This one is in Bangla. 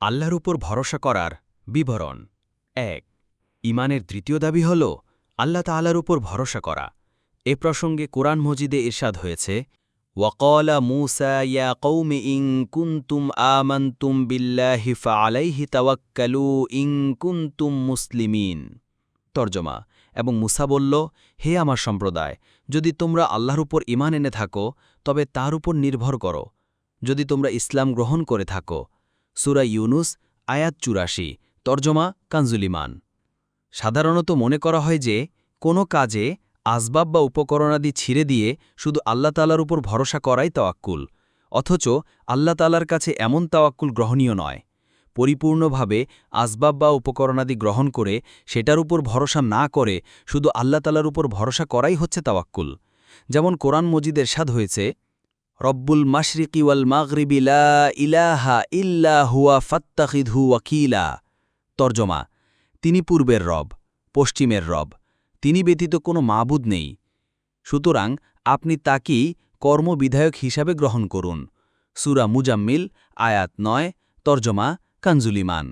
আল্লাহর উপর ভরসা করার বিবরণ। এক ইমানের তৃতীয় দাবি হল, আল্লাহ তাআলার উপর ভরসা করা। এ প্রসঙ্গে কোরআন মজিদে ইরশাদ হয়েছে, ওয়াকলা মুসা ইয়া ইং কুন্তুম আমান্তুম বিল্লাহি ফালাইহি তাওয়াক্কালু ইং কুন্তুম মুসলিমিন। তর্জমা, এবং মুসা বলল, হে আমার সম্প্রদায়, যদি তোমরা আল্লাহর উপর ইমান এনে থাকো, তবে তার উপর নির্ভর করো। যদি তোমরা ইসলাম গ্রহণ করে থাকো সুরা ইউনুস, আয়াত চুরাশি, তর্জমা কানজুলিমান। সাধারণত মনে করা হয় যে, কোনো কাজে আসবাব বা উপকরণাদি ছিঁড়ে দিয়ে শুধু আল্লাহ তালার উপর ভরসা করাই তাওয়াক্কুল, অথচ আল্লাহ তালার কাছে এমন তাওয়াক্কুল গ্রহণীয় নয়। পরিপূর্ণভাবে আসবাব বা উপকরণাদি গ্রহণ করে সেটার উপর ভরসা না করে শুধু আল্লাহ তালার উপর ভরসা করাই হচ্ছে তাওয়াক্কুল। যেমন কোরআন মজিদের সাদ হয়েছে রব্বুল মাশরিকি ওয়াল মাগরিবি লা ইলাহা ইল্লা হুয়া ফাত্তাখিদহু ওয়াকিলা। তর্জমা, তিনি পূর্বের রব, পশ্চিমের রব, তিনি ব্যতীত কোনো মাবুদ নেই। সুতরাং আপনি তাকেই কর্মবিধায়ক হিসাবে গ্রহণ করুন। সুরা মুজাম্মিল, আয়াত নয়, তর্জমা কানজুলিমান